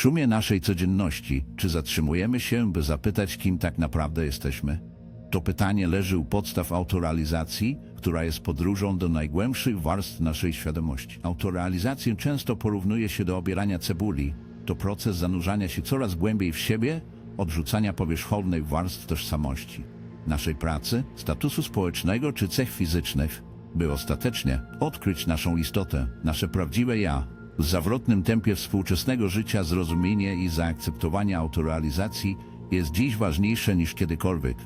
W szumie naszej codzienności, czy zatrzymujemy się, by zapytać, kim tak naprawdę jesteśmy? To pytanie leży u podstaw autorealizacji, która jest podróżą do najgłębszych warstw naszej świadomości. Autorealizację często porównuje się do obierania cebuli. To proces zanurzania się coraz głębiej w siebie, odrzucania powierzchownej warstw tożsamości, naszej pracy, statusu społecznego czy cech fizycznych, by ostatecznie odkryć naszą istotę, nasze prawdziwe ja. W zawrotnym tempie współczesnego życia zrozumienie i zaakceptowanie autorealizacji jest dziś ważniejsze niż kiedykolwiek.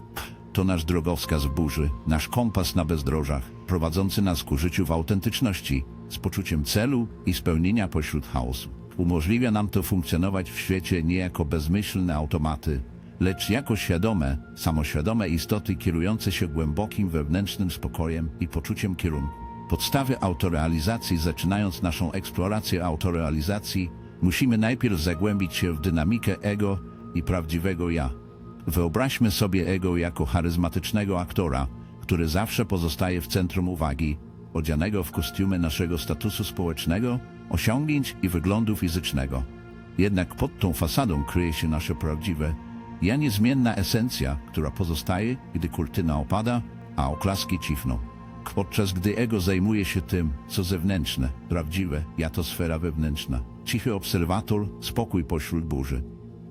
To nasz drogowskaz w burzy, nasz kompas na bezdrożach, prowadzący nas ku życiu w autentyczności, z poczuciem celu i spełnienia pośród chaosu. Umożliwia nam to funkcjonować w świecie nie jako bezmyślne automaty, lecz jako świadome, samoświadome istoty kierujące się głębokim wewnętrznym spokojem i poczuciem kierunku. Podstawy autorealizacji, zaczynając naszą eksplorację autorealizacji, musimy najpierw zagłębić się w dynamikę ego i prawdziwego ja. Wyobraźmy sobie ego jako charyzmatycznego aktora, który zawsze pozostaje w centrum uwagi, odzianego w kostiumy naszego statusu społecznego, osiągnięć i wyglądu fizycznego. Jednak pod tą fasadą kryje się nasze prawdziwe, ja niezmienna esencja, która pozostaje, gdy kurtyna opada, a oklaski cifną. Podczas gdy ego zajmuje się tym, co zewnętrzne, prawdziwe, ja to sfera wewnętrzna. Cichy obserwator, spokój pośród burzy.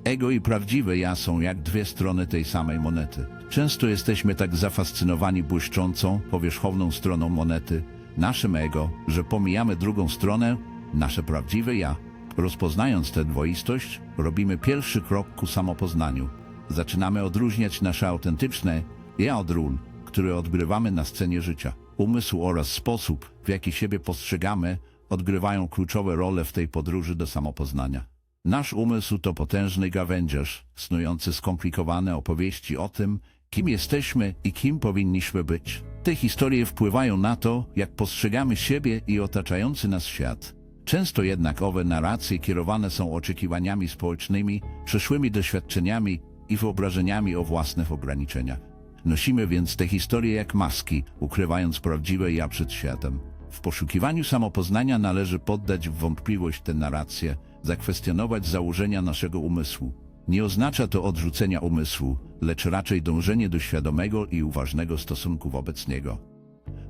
Ego i prawdziwe ja są jak dwie strony tej samej monety. Często jesteśmy tak zafascynowani błyszczącą, powierzchowną stroną monety, naszym ego, że pomijamy drugą stronę, nasze prawdziwe ja. Rozpoznając tę dwoistość, robimy pierwszy krok ku samopoznaniu. Zaczynamy odróżniać nasze autentyczne ja od ról, które odgrywamy na scenie życia. Umysł oraz sposób, w jaki siebie postrzegamy, odgrywają kluczowe role w tej podróży do samopoznania. Nasz umysł to potężny gawędziarz, snujący skomplikowane opowieści o tym, kim jesteśmy i kim powinniśmy być. Te historie wpływają na to, jak postrzegamy siebie i otaczający nas świat. Często jednak owe narracje kierowane są oczekiwaniami społecznymi, przeszłymi doświadczeniami i wyobrażeniami o własnych ograniczeniach. Nosimy więc te historie jak maski, ukrywając prawdziwe ja przed światem. W poszukiwaniu samopoznania należy poddać w wątpliwość te narracje, zakwestionować założenia naszego umysłu. Nie oznacza to odrzucenia umysłu, lecz raczej dążenie do świadomego i uważnego stosunku wobec niego.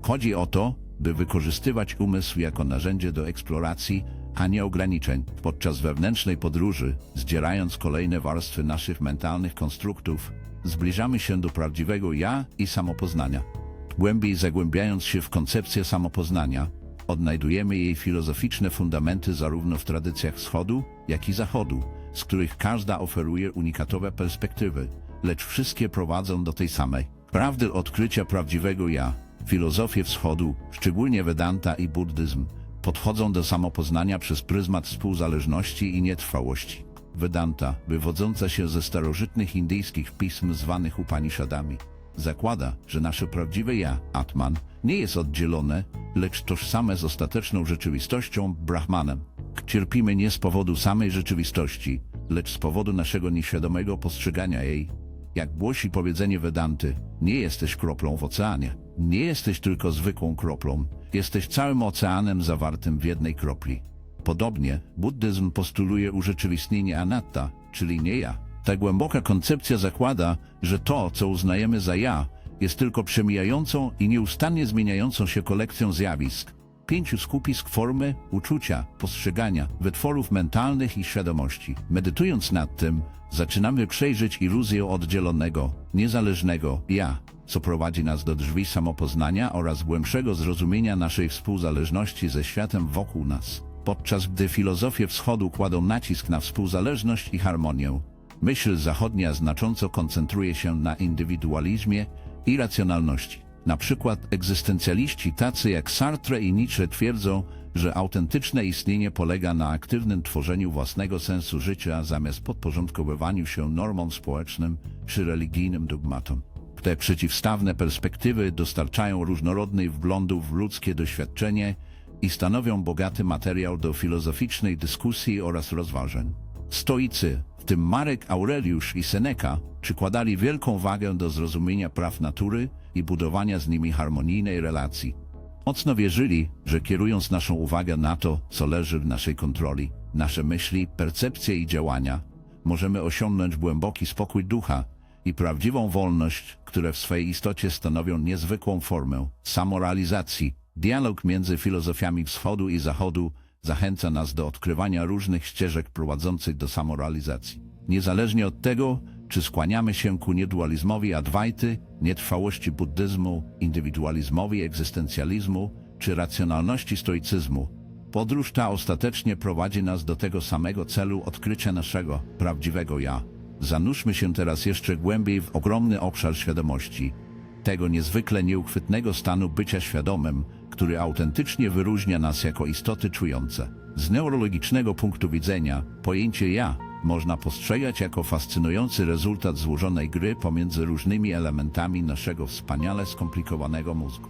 Chodzi o to, by wykorzystywać umysł jako narzędzie do eksploracji, a nie ograniczeń. Podczas wewnętrznej podróży, zdzierając kolejne warstwy naszych mentalnych konstruktów, zbliżamy się do prawdziwego ja i samopoznania. Głębiej zagłębiając się w koncepcję samopoznania, odnajdujemy jej filozoficzne fundamenty zarówno w tradycjach wschodu, jak i zachodu, z których każda oferuje unikatowe perspektywy, lecz wszystkie prowadzą do tej samej prawdy odkrycia prawdziwego ja. Filozofie wschodu, szczególnie Vedanta i buddyzm, podchodzą do samopoznania przez pryzmat współzależności i nietrwałości. Vedanta, wywodząca się ze starożytnych indyjskich pism zwanych Upanishadami, zakłada, że nasze prawdziwe ja, Atman, nie jest oddzielone, lecz tożsame z ostateczną rzeczywistością, Brahmanem. Cierpimy nie z powodu samej rzeczywistości, lecz z powodu naszego nieświadomego postrzegania jej. Jak głosi powiedzenie Vedanty, nie jesteś kroplą w oceanie. Nie jesteś tylko zwykłą kroplą, jesteś całym oceanem zawartym w jednej kropli. Podobnie, buddyzm postuluje urzeczywistnienie anatta, czyli nie ja. Ta głęboka koncepcja zakłada, że to, co uznajemy za ja, jest tylko przemijającą i nieustannie zmieniającą się kolekcją zjawisk, pięciu skupisk formy, uczucia, postrzegania, wytworów mentalnych i świadomości. Medytując nad tym, zaczynamy przejrzeć iluzję oddzielonego, niezależnego ja, co prowadzi nas do drzwi samopoznania oraz głębszego zrozumienia naszej współzależności ze światem wokół nas. Podczas gdy filozofie wschodu kładą nacisk na współzależność i harmonię, myśl zachodnia znacząco koncentruje się na indywidualizmie i racjonalności. Na przykład egzystencjaliści tacy jak Sartre i Nietzsche twierdzą, że autentyczne istnienie polega na aktywnym tworzeniu własnego sensu życia zamiast podporządkowywaniu się normom społecznym czy religijnym dogmatom. Te przeciwstawne perspektywy dostarczają różnorodnych wglądów w ludzkie doświadczenie i stanowią bogaty materiał do filozoficznej dyskusji oraz rozważań. Stoicy, w tym Marek Aureliusz i Seneca, przykładali wielką wagę do zrozumienia praw natury i budowania z nimi harmonijnej relacji. Mocno wierzyli, że kierując naszą uwagę na to, co leży w naszej kontroli, nasze myśli, percepcje i działania, możemy osiągnąć głęboki spokój ducha i prawdziwą wolność, które w swej istocie stanowią niezwykłą formę samorealizacji. Dialog między filozofiami wschodu i zachodu zachęca nas do odkrywania różnych ścieżek prowadzących do samorealizacji. Niezależnie od tego, czy skłaniamy się ku niedualizmowi Adwajty, nietrwałości buddyzmu, indywidualizmowi egzystencjalizmu, czy racjonalności stoicyzmu, podróż ta ostatecznie prowadzi nas do tego samego celu odkrycia naszego prawdziwego ja. Zanurzmy się teraz jeszcze głębiej w ogromny obszar świadomości, tego niezwykle nieuchwytnego stanu bycia świadomym, który autentycznie wyróżnia nas jako istoty czujące. Z neurologicznego punktu widzenia, pojęcie ja można postrzegać jako fascynujący rezultat złożonej gry pomiędzy różnymi elementami naszego wspaniale skomplikowanego mózgu.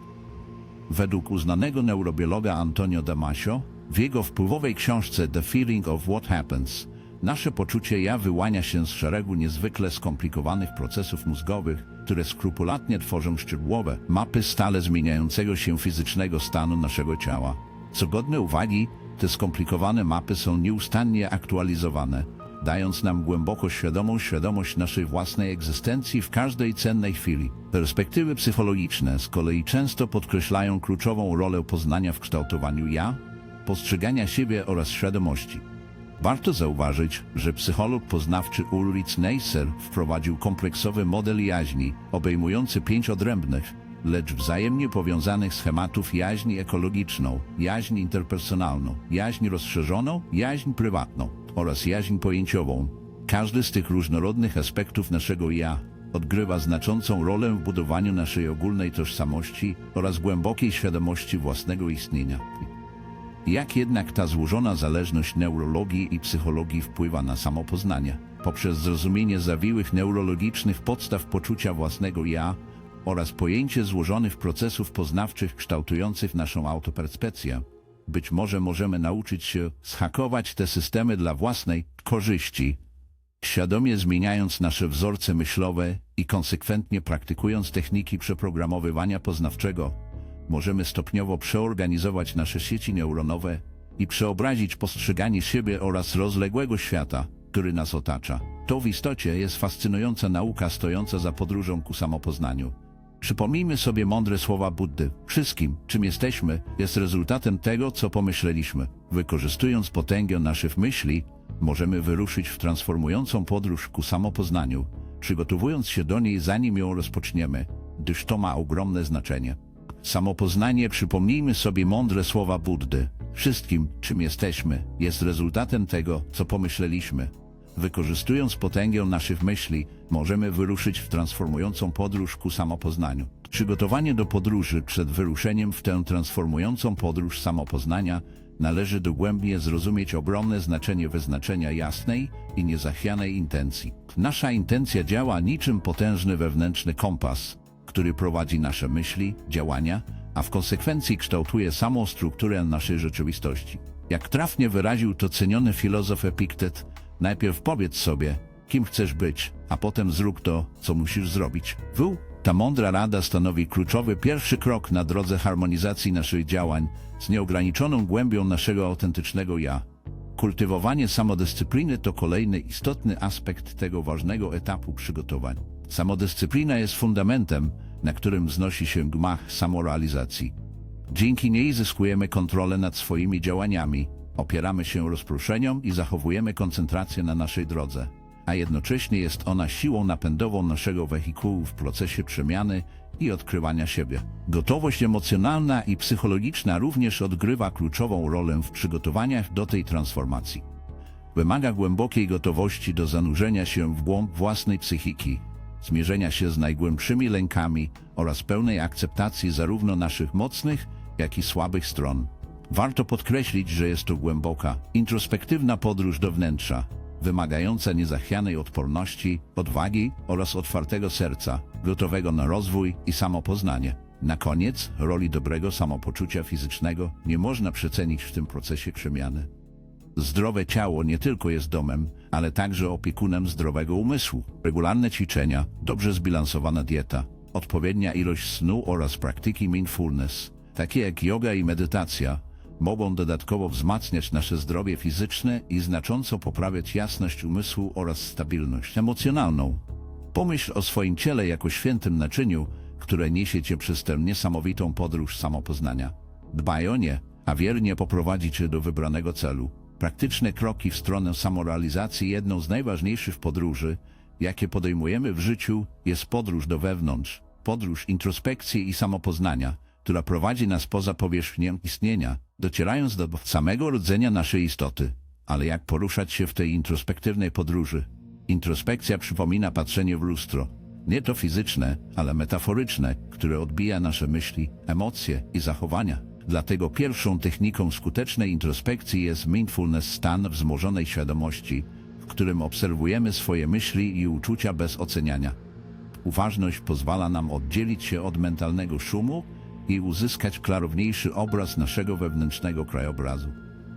Według uznanego neurobiologa Antonio Damasio, w jego wpływowej książce The Feeling of What Happens, nasze poczucie ja wyłania się z szeregu niezwykle skomplikowanych procesów mózgowych, które skrupulatnie tworzą szczegółowe mapy stale zmieniającego się fizycznego stanu naszego ciała. Co godne uwagi, te skomplikowane mapy są nieustannie aktualizowane, dając nam głęboko świadomą świadomość naszej własnej egzystencji w każdej cennej chwili. Perspektywy psychologiczne z kolei często podkreślają kluczową rolę poznania w kształtowaniu ja, postrzegania siebie oraz świadomości. Warto zauważyć, że psycholog poznawczy Ulrich Neisser wprowadził kompleksowy model jaźni, obejmujący pięć odrębnych, lecz wzajemnie powiązanych schematów jaźni ekologiczną, jaźń interpersonalną, jaźń rozszerzoną, jaźń prywatną oraz jaźń pojęciową. Każdy z tych różnorodnych aspektów naszego ja odgrywa znaczącą rolę w budowaniu naszej ogólnej tożsamości oraz głębokiej świadomości własnego istnienia. Jak jednak ta złożona zależność neurologii i psychologii wpływa na samopoznanie? Poprzez zrozumienie zawiłych neurologicznych podstaw poczucia własnego ja oraz pojęcie złożonych procesów poznawczych kształtujących naszą autopercepcję, być może możemy nauczyć się zhakować te systemy dla własnej korzyści, świadomie zmieniając nasze wzorce myślowe i konsekwentnie praktykując techniki przeprogramowywania poznawczego, możemy stopniowo przeorganizować nasze sieci neuronowe i przeobrazić postrzeganie siebie oraz rozległego świata, który nas otacza. To w istocie jest fascynująca nauka stojąca za podróżą ku samopoznaniu. Przypomnijmy sobie mądre słowa Buddy. Wszystkim, czym jesteśmy, jest rezultatem tego, co pomyśleliśmy. Wykorzystując potęgę naszych myśli, możemy wyruszyć w transformującą podróż ku samopoznaniu, przygotowując się do niej zanim ją rozpoczniemy, gdyż to ma ogromne znaczenie. Samopoznanie, przypomnijmy sobie mądre słowa Buddy. Wszystkim, czym jesteśmy, jest rezultatem tego, co pomyśleliśmy. Wykorzystując potęgę naszych myśli, możemy wyruszyć w transformującą podróż ku samopoznaniu. Przygotowanie do podróży przed wyruszeniem w tę transformującą podróż samopoznania należy dogłębnie zrozumieć ogromne znaczenie wyznaczenia jasnej i niezachwianej intencji. Nasza intencja działa niczym potężny wewnętrzny kompas, który prowadzi nasze myśli, działania, a w konsekwencji kształtuje samą strukturę naszej rzeczywistości. Jak trafnie wyraził to ceniony filozof Epiktet, najpierw powiedz sobie, kim chcesz być, a potem zrób to, co musisz zrobić. W. Ta mądra rada stanowi kluczowy pierwszy krok na drodze harmonizacji naszych działań z nieograniczoną głębią naszego autentycznego ja. Kultywowanie samodyscypliny to kolejny istotny aspekt tego ważnego etapu przygotowań. Samodyscyplina jest fundamentem, na którym wznosi się gmach samorealizacji. Dzięki niej zyskujemy kontrolę nad swoimi działaniami, opieramy się rozproszeniom i zachowujemy koncentrację na naszej drodze, a jednocześnie jest ona siłą napędową naszego wehikułu w procesie przemiany i odkrywania siebie. Gotowość emocjonalna i psychologiczna również odgrywa kluczową rolę w przygotowaniach do tej transformacji. Wymaga głębokiej gotowości do zanurzenia się w głąb własnej psychiki, zmierzenia się z najgłębszymi lękami oraz pełnej akceptacji zarówno naszych mocnych, jak i słabych stron. Warto podkreślić, że jest to głęboka, introspektywna podróż do wnętrza, wymagająca niezachwianej odporności, odwagi oraz otwartego serca, gotowego na rozwój i samopoznanie. Na koniec, roli dobrego samopoczucia fizycznego nie można przecenić w tym procesie przemiany. Zdrowe ciało nie tylko jest domem, ale także opiekunem zdrowego umysłu. Regularne ćwiczenia, dobrze zbilansowana dieta, odpowiednia ilość snu oraz praktyki mindfulness takie jak yoga i medytacja, mogą dodatkowo wzmacniać nasze zdrowie fizyczne i znacząco poprawiać jasność umysłu oraz stabilność emocjonalną. Pomyśl o swoim ciele jako świętym naczyniu, które niesie cię przez tę niesamowitą podróż samopoznania. Dbaj o nie, a wiernie poprowadzi cię do wybranego celu. Praktyczne kroki w stronę samorealizacji jedną z najważniejszych podróży, jakie podejmujemy w życiu, jest podróż do wewnątrz, podróż introspekcji i samopoznania, która prowadzi nas poza powierzchnię istnienia, docierając do samego rodzenia naszej istoty. Ale jak poruszać się w tej introspektywnej podróży? Introspekcja przypomina patrzenie w lustro. Nie to fizyczne, ale metaforyczne, które odbija nasze myśli, emocje i zachowania. Dlatego pierwszą techniką skutecznej introspekcji jest mindfulness stan wzmożonej świadomości, w którym obserwujemy swoje myśli i uczucia bez oceniania. Uważność pozwala nam oddzielić się od mentalnego szumu i uzyskać klarowniejszy obraz naszego wewnętrznego krajobrazu.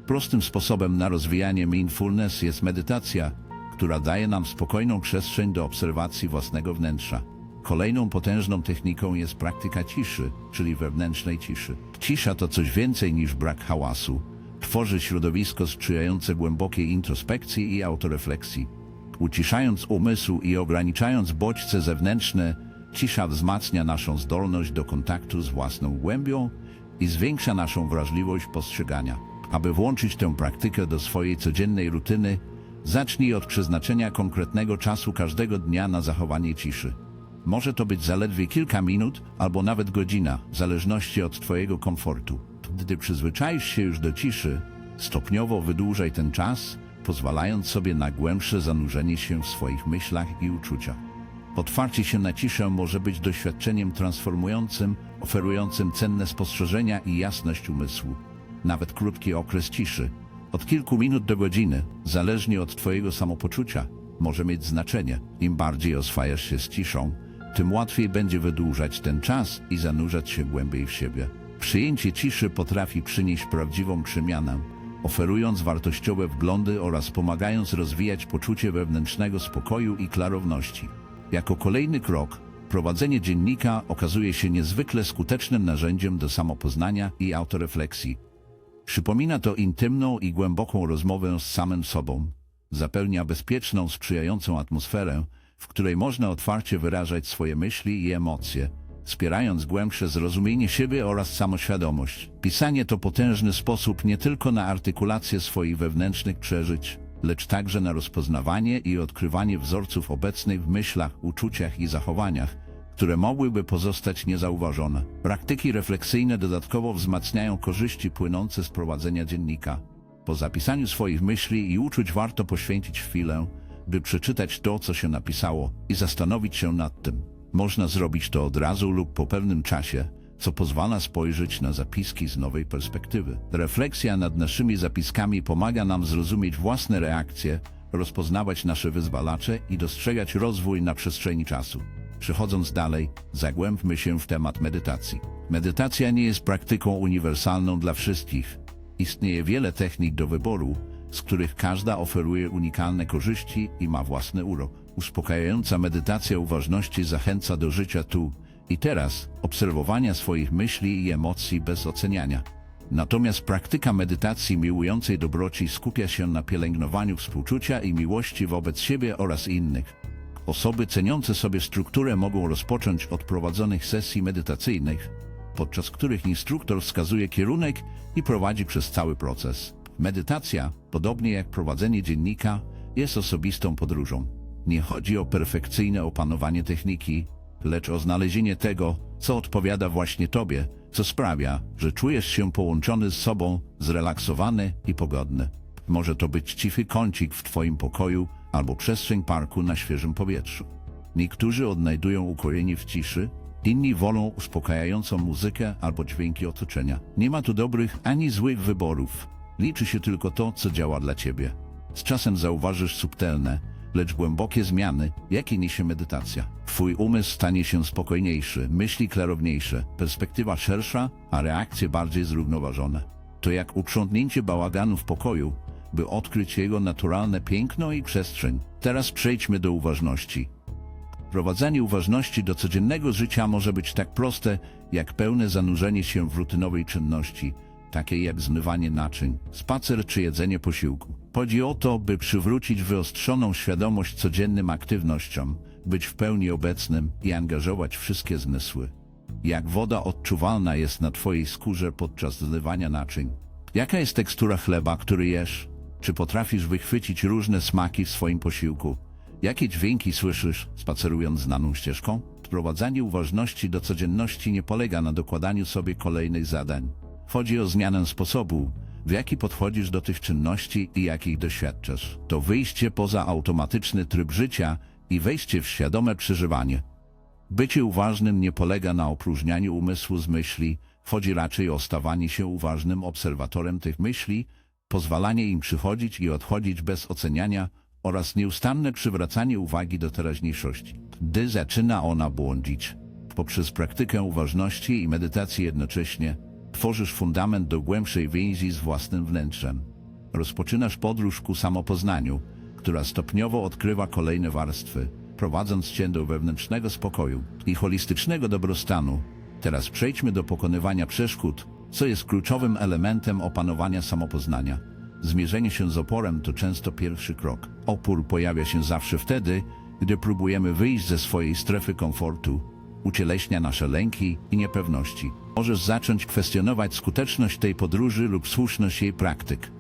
Prostym sposobem na rozwijanie mindfulness jest medytacja, która daje nam spokojną przestrzeń do obserwacji własnego wnętrza. Kolejną potężną techniką jest praktyka ciszy, czyli wewnętrznej ciszy. Cisza to coś więcej niż brak hałasu. Tworzy środowisko sprzyjające głębokiej introspekcji i autorefleksji. Uciszając umysł i ograniczając bodźce zewnętrzne, cisza wzmacnia naszą zdolność do kontaktu z własną głębią i zwiększa naszą wrażliwość postrzegania. Aby włączyć tę praktykę do swojej codziennej rutyny, zacznij od przeznaczenia konkretnego czasu każdego dnia na zachowanie ciszy. Może to być zaledwie kilka minut albo nawet godzina, w zależności od Twojego komfortu. Gdy przyzwyczaisz się już do ciszy, stopniowo wydłużaj ten czas, pozwalając sobie na głębsze zanurzenie się w swoich myślach i uczuciach. Otwarcie się na ciszę może być doświadczeniem transformującym, oferującym cenne spostrzeżenia i jasność umysłu. Nawet krótki okres ciszy, od kilku minut do godziny, zależnie od Twojego samopoczucia, może mieć znaczenie. Im bardziej oswajasz się z ciszą, tym łatwiej będzie wydłużać ten czas i zanurzać się głębiej w siebie. Przyjęcie ciszy potrafi przynieść prawdziwą przemianę, oferując wartościowe wglądy oraz pomagając rozwijać poczucie wewnętrznego spokoju i klarowności. Jako kolejny krok, prowadzenie dziennika okazuje się niezwykle skutecznym narzędziem do samopoznania i autorefleksji. Przypomina to intymną i głęboką rozmowę z samym sobą. Zapewnia bezpieczną, sprzyjającą atmosferę, w której można otwarcie wyrażać swoje myśli i emocje, wspierając głębsze zrozumienie siebie oraz samoświadomość. Pisanie to potężny sposób nie tylko na artykulację swoich wewnętrznych przeżyć, lecz także na rozpoznawanie i odkrywanie wzorców obecnych w myślach, uczuciach i zachowaniach, które mogłyby pozostać niezauważone. Praktyki refleksyjne dodatkowo wzmacniają korzyści płynące z prowadzenia dziennika. Po zapisaniu swoich myśli i uczuć warto poświęcić chwilę, by przeczytać to, co się napisało i zastanowić się nad tym. Można zrobić to od razu lub po pewnym czasie, co pozwala spojrzeć na zapiski z nowej perspektywy. Refleksja nad naszymi zapiskami pomaga nam zrozumieć własne reakcje, rozpoznawać nasze wyzwalacze i dostrzegać rozwój na przestrzeni czasu. Przechodząc dalej, zagłębmy się w temat medytacji. Medytacja nie jest praktyką uniwersalną dla wszystkich. Istnieje wiele technik do wyboru, z których każda oferuje unikalne korzyści i ma własny urok. Uspokajająca medytacja uważności zachęca do życia tu i teraz, obserwowania swoich myśli i emocji bez oceniania. Natomiast praktyka medytacji miłującej dobroci skupia się na pielęgnowaniu współczucia i miłości wobec siebie oraz innych. Osoby ceniące sobie strukturę mogą rozpocząć od prowadzonych sesji medytacyjnych, podczas których instruktor wskazuje kierunek i prowadzi przez cały proces. Medytacja, podobnie jak prowadzenie dziennika, jest osobistą podróżą. Nie chodzi o perfekcyjne opanowanie techniki, lecz o znalezienie tego, co odpowiada właśnie Tobie, co sprawia, że czujesz się połączony z sobą, zrelaksowany i pogodny. Może to być cichy kącik w Twoim pokoju albo przestrzeń parku na świeżym powietrzu. Niektórzy odnajdują ukojenie w ciszy, inni wolą uspokajającą muzykę albo dźwięki otoczenia. Nie ma tu dobrych ani złych wyborów. Liczy się tylko to, co działa dla Ciebie. Z czasem zauważysz subtelne, lecz głębokie zmiany, jakie niesie medytacja. Twój umysł stanie się spokojniejszy, myśli klarowniejsze, perspektywa szersza, a reakcje bardziej zrównoważone. To jak uprzątnięcie bałaganu w pokoju, by odkryć jego naturalne piękno i przestrzeń. Teraz przejdźmy do uważności. Prowadzenie uważności do codziennego życia może być tak proste, jak pełne zanurzenie się w rutynowej czynności, takie jak zmywanie naczyń, spacer czy jedzenie posiłku. Chodzi o to, by przywrócić wyostrzoną świadomość codziennym aktywnościom, być w pełni obecnym i angażować wszystkie zmysły. Jak woda odczuwalna jest na Twojej skórze podczas zlewania naczyń? Jaka jest tekstura chleba, który jesz? Czy potrafisz wychwycić różne smaki w swoim posiłku? Jakie dźwięki słyszysz, spacerując znaną ścieżką? Wprowadzanie uważności do codzienności nie polega na dokładaniu sobie kolejnych zadań. Chodzi o zmianę sposobu, w jaki podchodzisz do tych czynności i jakich doświadczasz. To wyjście poza automatyczny tryb życia i wejście w świadome przeżywanie. Bycie uważnym nie polega na opróżnianiu umysłu z myśli, chodzi raczej o stawanie się uważnym obserwatorem tych myśli, pozwalanie im przychodzić i odchodzić bez oceniania oraz nieustanne przywracanie uwagi do teraźniejszości. Gdy zaczyna ona błądzić, poprzez praktykę uważności i medytację jednocześnie, tworzysz fundament do głębszej więzi z własnym wnętrzem. Rozpoczynasz podróż ku samopoznaniu, która stopniowo odkrywa kolejne warstwy, prowadząc cię do wewnętrznego spokoju i holistycznego dobrostanu. Teraz przejdźmy do pokonywania przeszkód, co jest kluczowym elementem opanowania samopoznania. Zmierzenie się z oporem to często pierwszy krok. Opór pojawia się zawsze wtedy, gdy próbujemy wyjść ze swojej strefy komfortu, ucieleśnia nasze lęki i niepewności. Możesz zacząć kwestionować skuteczność tej podróży lub słuszność jej praktyk.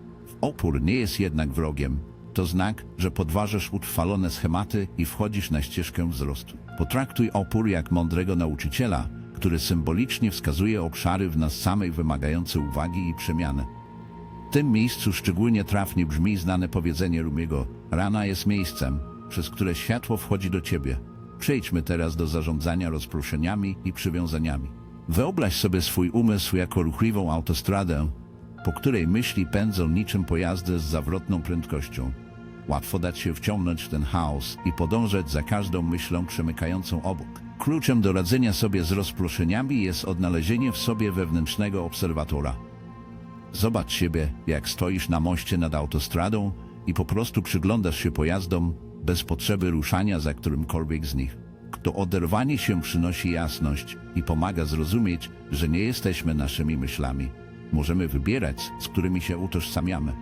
Opór nie jest jednak wrogiem. To znak, że podważasz utrwalone schematy i wchodzisz na ścieżkę wzrostu. Potraktuj opór jak mądrego nauczyciela, który symbolicznie wskazuje obszary w nas samej wymagające uwagi i przemiany. W tym miejscu szczególnie trafnie brzmi znane powiedzenie Rumiego Rana jest miejscem, przez które światło wchodzi do ciebie. Przejdźmy teraz do zarządzania rozproszeniami i przywiązaniami. Wyobraź sobie swój umysł jako ruchliwą autostradę, po której myśli pędzą niczym pojazdy z zawrotną prędkością. Łatwo dać się wciągnąć w ten chaos i podążać za każdą myślą przemykającą obok. Kluczem do radzenia sobie z rozproszeniami jest odnalezienie w sobie wewnętrznego obserwatora. Zobacz siebie, jak stoisz na moście nad autostradą i po prostu przyglądasz się pojazdom bez potrzeby ruszania za którymkolwiek z nich. To oderwanie się przynosi jasność i pomaga zrozumieć, że nie jesteśmy naszymi myślami. Możemy wybierać, z którymi się utożsamiamy.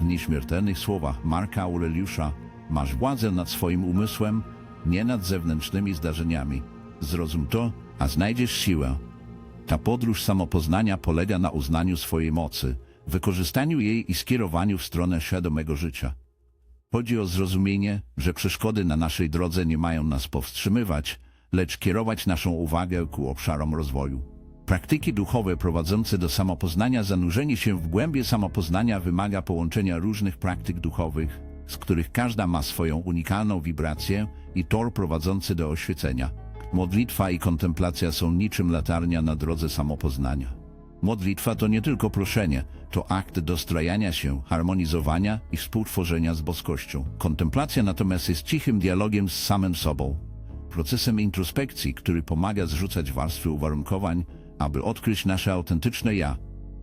W nieśmiertelnych słowach Marka Aureliusza masz władzę nad swoim umysłem, nie nad zewnętrznymi zdarzeniami. Zrozum to, a znajdziesz siłę. Ta podróż samopoznania polega na uznaniu swojej mocy, wykorzystaniu jej i skierowaniu w stronę świadomego życia. Chodzi o zrozumienie, że przeszkody na naszej drodze nie mają nas powstrzymywać, lecz kierować naszą uwagę ku obszarom rozwoju. Praktyki duchowe prowadzące do samopoznania, zanurzenie się w głębie samopoznania wymaga połączenia różnych praktyk duchowych, z których każda ma swoją unikalną wibrację i tor prowadzący do oświecenia. Modlitwa i kontemplacja są niczym latarnia na drodze samopoznania. Modlitwa to nie tylko proszenie, to akt dostrajania się, harmonizowania i współtworzenia z boskością. Kontemplacja natomiast jest cichym dialogiem z samym sobą, procesem introspekcji, który pomaga zrzucać warstwy uwarunkowań, aby odkryć nasze autentyczne ja.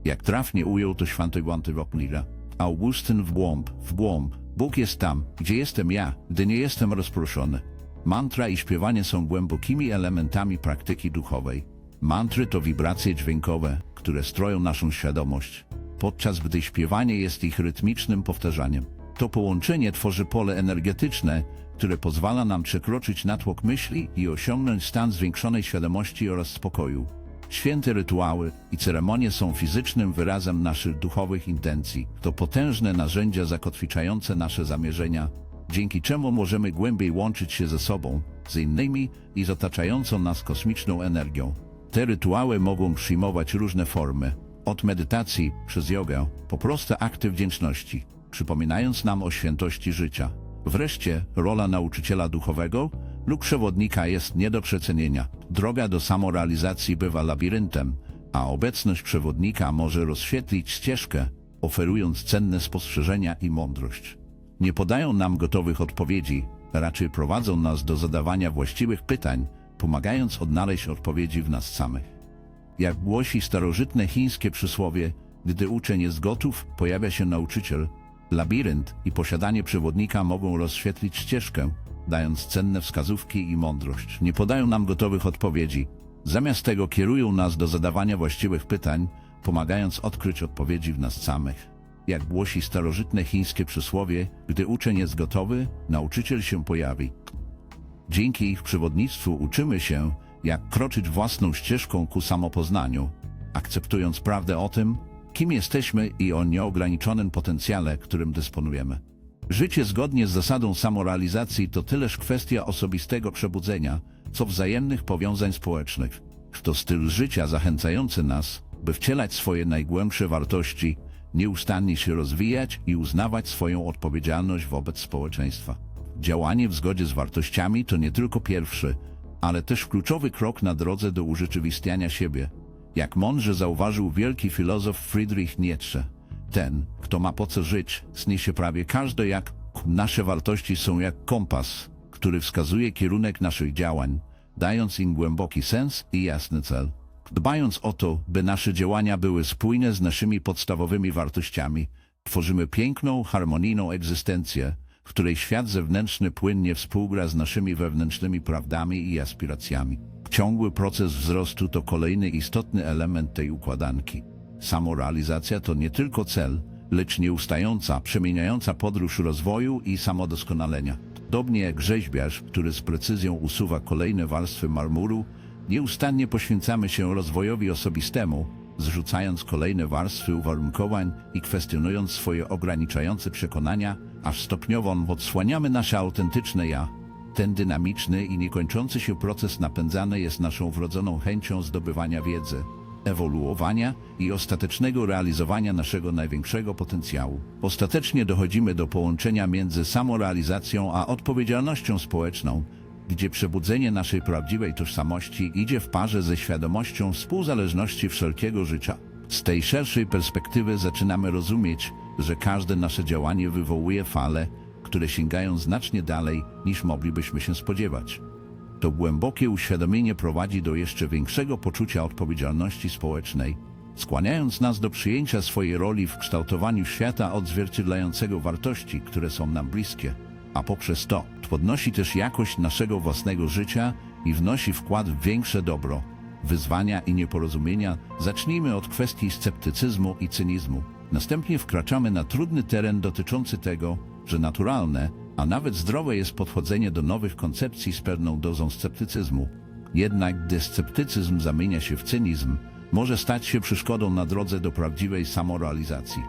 Jak trafnie ujął to święty Wanty Rockmira. Augustyn w głąb, w głąb. Bóg jest tam, gdzie jestem ja, gdy nie jestem rozproszony. Mantra i śpiewanie są głębokimi elementami praktyki duchowej. Mantry to wibracje dźwiękowe, które stroją naszą świadomość, podczas gdy śpiewanie jest ich rytmicznym powtarzaniem. To połączenie tworzy pole energetyczne, które pozwala nam przekroczyć natłok myśli i osiągnąć stan zwiększonej świadomości oraz spokoju. Święte rytuały i ceremonie są fizycznym wyrazem naszych duchowych intencji. To potężne narzędzia zakotwiczające nasze zamierzenia, dzięki czemu możemy głębiej łączyć się ze sobą, z innymi i z otaczającą nas kosmiczną energią. Te rytuały mogą przyjmować różne formy, od medytacji przez jogę po proste akty wdzięczności, przypominając nam o świętości życia. Wreszcie rola nauczyciela duchowego lub przewodnika jest nie do przecenienia. Droga do samorealizacji bywa labiryntem, a obecność przewodnika może rozświetlić ścieżkę, oferując cenne spostrzeżenia i mądrość. Nie podają nam gotowych odpowiedzi, raczej prowadzą nas do zadawania właściwych pytań, pomagając odnaleźć odpowiedzi w nas samych. Jak głosi starożytne chińskie przysłowie, gdy uczeń jest gotów, pojawia się nauczyciel. Labirynt i posiadanie przewodnika mogą rozświetlić ścieżkę, dając cenne wskazówki i mądrość. Nie podają nam gotowych odpowiedzi. Zamiast tego kierują nas do zadawania właściwych pytań, pomagając odkryć odpowiedzi w nas samych. Jak głosi starożytne chińskie przysłowie, gdy uczeń jest gotowy, nauczyciel się pojawi. Dzięki ich przewodnictwu uczymy się, jak kroczyć własną ścieżką ku samopoznaniu, akceptując prawdę o tym, kim jesteśmy i o nieograniczonym potencjale, którym dysponujemy. Życie zgodnie z zasadą samorealizacji to tyleż kwestia osobistego przebudzenia, co wzajemnych powiązań społecznych. To styl życia zachęcający nas, by wcielać swoje najgłębsze wartości, nieustannie się rozwijać i uznawać swoją odpowiedzialność wobec społeczeństwa. Działanie w zgodzie z wartościami to nie tylko pierwszy, ale też kluczowy krok na drodze do urzeczywistniania siebie. Jak mądrze zauważył wielki filozof Friedrich Nietzsche, ten, kto ma po co żyć, zniesie prawie każde jak nasze wartości są jak kompas, który wskazuje kierunek naszych działań, dając im głęboki sens i jasny cel. Dbając o to, by nasze działania były spójne z naszymi podstawowymi wartościami, tworzymy piękną, harmonijną egzystencję, której świat zewnętrzny płynnie współgra z naszymi wewnętrznymi prawdami i aspiracjami. Ciągły proces wzrostu to kolejny istotny element tej układanki. Samorealizacja to nie tylko cel, lecz nieustająca, przemieniająca podróż rozwoju i samodoskonalenia. Podobnie jak rzeźbiarz, który z precyzją usuwa kolejne warstwy marmuru, nieustannie poświęcamy się rozwojowi osobistemu, zrzucając kolejne warstwy uwarunkowań i kwestionując swoje ograniczające przekonania, aż stopniowo odsłaniamy nasze autentyczne ja. Ten dynamiczny i niekończący się proces napędzany jest naszą wrodzoną chęcią zdobywania wiedzy, ewoluowania i ostatecznego realizowania naszego największego potencjału. Ostatecznie dochodzimy do połączenia między samorealizacją a odpowiedzialnością społeczną, gdzie przebudzenie naszej prawdziwej tożsamości idzie w parze ze świadomością współzależności wszelkiego życia. Z tej szerszej perspektywy zaczynamy rozumieć, że każde nasze działanie wywołuje fale, które sięgają znacznie dalej niż moglibyśmy się spodziewać. To głębokie uświadomienie prowadzi do jeszcze większego poczucia odpowiedzialności społecznej, skłaniając nas do przyjęcia swojej roli w kształtowaniu świata odzwierciedlającego wartości, które są nam bliskie, a poprzez to podnosi też jakość naszego własnego życia i wnosi wkład w większe dobro. Wyzwania i nieporozumienia zacznijmy od kwestii sceptycyzmu i cynizmu. Następnie wkraczamy na trudny teren dotyczący tego, że naturalne, a nawet zdrowe jest podchodzenie do nowych koncepcji z pewną dozą sceptycyzmu. Jednak gdy sceptycyzm zamienia się w cynizm, może stać się przeszkodą na drodze do prawdziwej samorealizacji.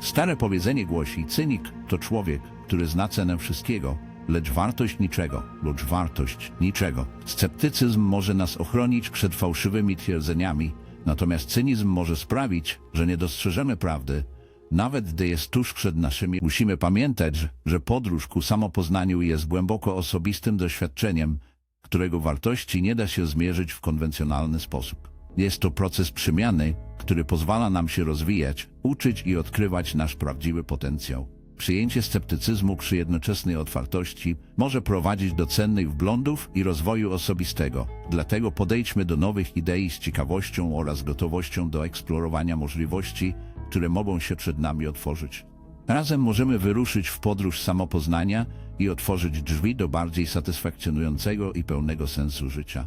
Stare powiedzenie głosi, cynik to człowiek, który zna cenę wszystkiego, lecz wartość niczego, lecz wartość niczego. Sceptycyzm może nas ochronić przed fałszywymi twierdzeniami, natomiast cynizm może sprawić, że nie dostrzeżemy prawdy, nawet gdy jest tuż przed naszymi. Musimy pamiętać, że podróż ku samopoznaniu jest głęboko osobistym doświadczeniem, którego wartości nie da się zmierzyć w konwencjonalny sposób. Jest to proces przemiany, który pozwala nam się rozwijać, uczyć i odkrywać nasz prawdziwy potencjał. Przyjęcie sceptycyzmu przy jednoczesnej otwartości może prowadzić do cennych wglądów i rozwoju osobistego. Dlatego podejdźmy do nowych idei z ciekawością oraz gotowością do eksplorowania możliwości, które mogą się przed nami otworzyć. Razem możemy wyruszyć w podróż samopoznania i otworzyć drzwi do bardziej satysfakcjonującego i pełnego sensu życia.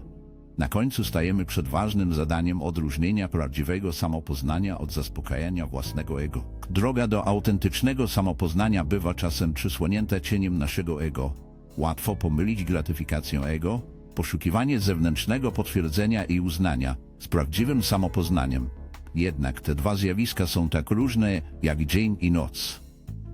Na końcu stajemy przed ważnym zadaniem odróżnienia prawdziwego samopoznania od zaspokajania własnego ego. Droga do autentycznego samopoznania bywa czasem przysłonięta cieniem naszego ego. Łatwo pomylić gratyfikację ego, poszukiwanie zewnętrznego potwierdzenia i uznania z prawdziwym samopoznaniem. Jednak te dwa zjawiska są tak różne jak dzień i noc.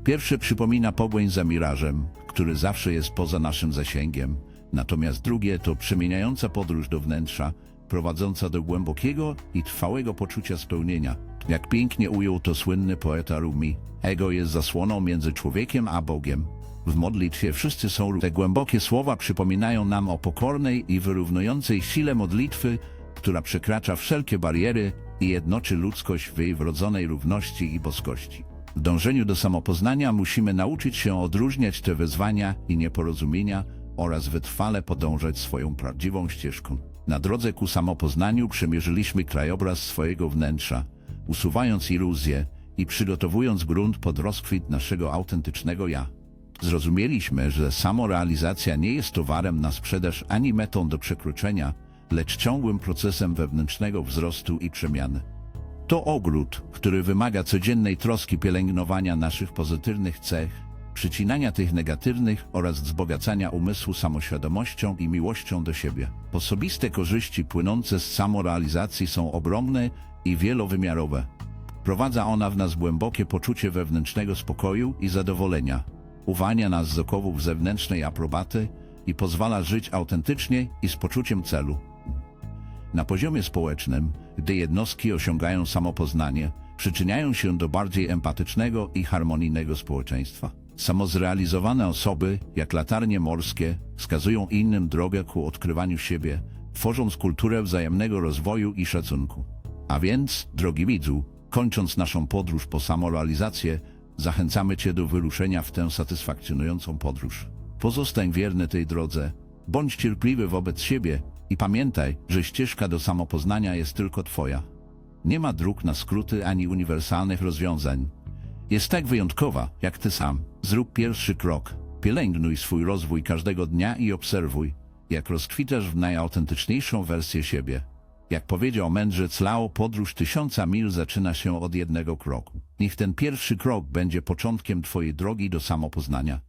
Pierwsze przypomina pobłeń za mirażem, który zawsze jest poza naszym zasięgiem, natomiast drugie to przemieniająca podróż do wnętrza, prowadząca do głębokiego i trwałego poczucia spełnienia. Jak pięknie ujął to słynny poeta Rumi, ego jest zasłoną między człowiekiem a Bogiem. W modlitwie wszyscy są. Te głębokie słowa przypominają nam o pokornej i wyrównującej sile modlitwy, która przekracza wszelkie bariery i jednoczy ludzkość w jej wrodzonej równości i boskości. W dążeniu do samopoznania musimy nauczyć się odróżniać te wyzwania i nieporozumienia oraz wytrwale podążać swoją prawdziwą ścieżką. Na drodze ku samopoznaniu przemierzyliśmy krajobraz swojego wnętrza, usuwając iluzje i przygotowując grunt pod rozkwit naszego autentycznego ja. Zrozumieliśmy, że samorealizacja nie jest towarem na sprzedaż ani metą do przekroczenia, lecz ciągłym procesem wewnętrznego wzrostu i przemiany. To ogród, który wymaga codziennej troski pielęgnowania naszych pozytywnych cech, przycinania tych negatywnych oraz wzbogacania umysłu samoświadomością i miłością do siebie. Osobiste korzyści płynące z samorealizacji są ogromne i wielowymiarowe. Prowadza ona w nas głębokie poczucie wewnętrznego spokoju i zadowolenia, uwalnia nas z okowów zewnętrznej aprobaty i pozwala żyć autentycznie i z poczuciem celu. Na poziomie społecznym, gdy jednostki osiągają samopoznanie, przyczyniają się do bardziej empatycznego i harmonijnego społeczeństwa. Samozrealizowane osoby, jak latarnie morskie, wskazują innym drogę ku odkrywaniu siebie, tworząc kulturę wzajemnego rozwoju i szacunku. A więc, drogi widzu, kończąc naszą podróż po samorealizację, zachęcamy Cię do wyruszenia w tę satysfakcjonującą podróż. Pozostań wierny tej drodze, bądź cierpliwy wobec siebie i pamiętaj, że ścieżka do samopoznania jest tylko Twoja. Nie ma dróg na skróty ani uniwersalnych rozwiązań. Jest tak wyjątkowa, jak Ty sam. Zrób pierwszy krok. Pielęgnuj swój rozwój każdego dnia i obserwuj, jak rozkwitasz w najautentyczniejszą wersję siebie. Jak powiedział mędrzec Lao, podróż tysiąca mil zaczyna się od jednego kroku. Niech ten pierwszy krok będzie początkiem Twojej drogi do samopoznania.